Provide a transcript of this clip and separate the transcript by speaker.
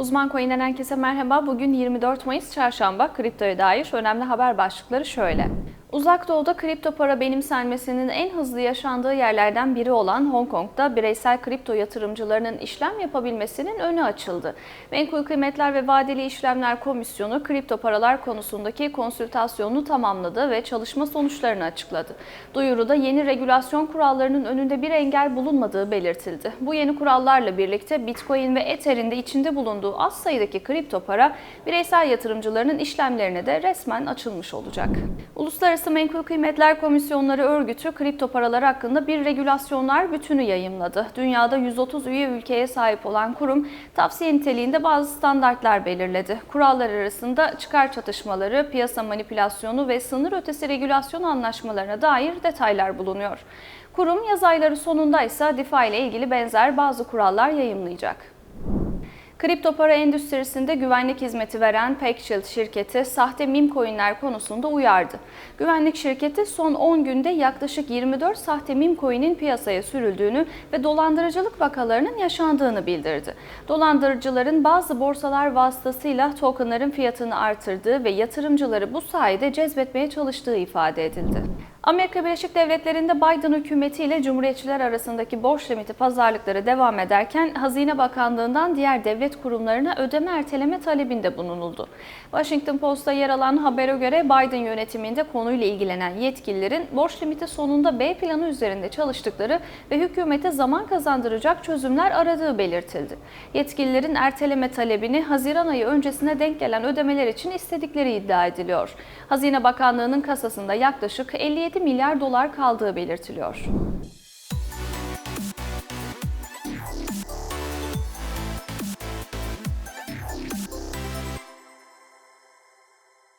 Speaker 1: Uzman Coin'den herkese merhaba. Bugün 24 Mayıs Çarşamba. Kriptoya dair önemli haber başlıkları şöyle. Uzak Doğu'da kripto para benimsenmesinin en hızlı yaşandığı yerlerden biri olan Hong Kong'da bireysel kripto yatırımcılarının işlem yapabilmesinin önü açıldı. Menkul Kıymetler ve Vadeli İşlemler Komisyonu kripto paralar konusundaki konsültasyonunu tamamladı ve çalışma sonuçlarını açıkladı. Duyuruda yeni regülasyon kurallarının önünde bir engel bulunmadığı belirtildi. Bu yeni kurallarla birlikte Bitcoin ve Ether'in de içinde bulunduğu az sayıdaki kripto para bireysel yatırımcılarının işlemlerine de resmen açılmış olacak. Uluslararası Menkul Kıymetler Komisyonları örgütü kripto paralar hakkında bir regülasyonlar bütünü yayımladı. Dünyada 130 üye ülkeye sahip olan kurum tavsiye niteliğinde bazı standartlar belirledi. Kurallar arasında çıkar çatışmaları, piyasa manipülasyonu ve sınır ötesi regülasyon anlaşmalarına dair detaylar bulunuyor. Kurum yaz ayları sonunda ise DeFi ile ilgili benzer bazı kurallar yayımlayacak. Kripto para endüstrisinde güvenlik hizmeti veren PackShield şirketi sahte meme coinler konusunda uyardı. Güvenlik şirketi son 10 günde yaklaşık 24 sahte meme coin'in piyasaya sürüldüğünü ve dolandırıcılık vakalarının yaşandığını bildirdi. Dolandırıcıların bazı borsalar vasıtasıyla tokenların fiyatını artırdığı ve yatırımcıları bu sayede cezbetmeye çalıştığı ifade edildi. Amerika Birleşik Devletleri'nde Biden hükümeti ile Cumhuriyetçiler arasındaki borç limiti pazarlıkları devam ederken Hazine Bakanlığı'ndan diğer devlet kurumlarına ödeme erteleme talebinde bulunuldu. Washington Post'ta yer alan habere göre Biden yönetiminde konuyla ilgilenen yetkililerin borç limiti sonunda B planı üzerinde çalıştıkları ve hükümete zaman kazandıracak çözümler aradığı belirtildi. Yetkililerin erteleme talebini Haziran ayı öncesine denk gelen ödemeler için istedikleri iddia ediliyor. Hazine Bakanlığı'nın kasasında yaklaşık 57 milyar dolar kaldığı belirtiliyor.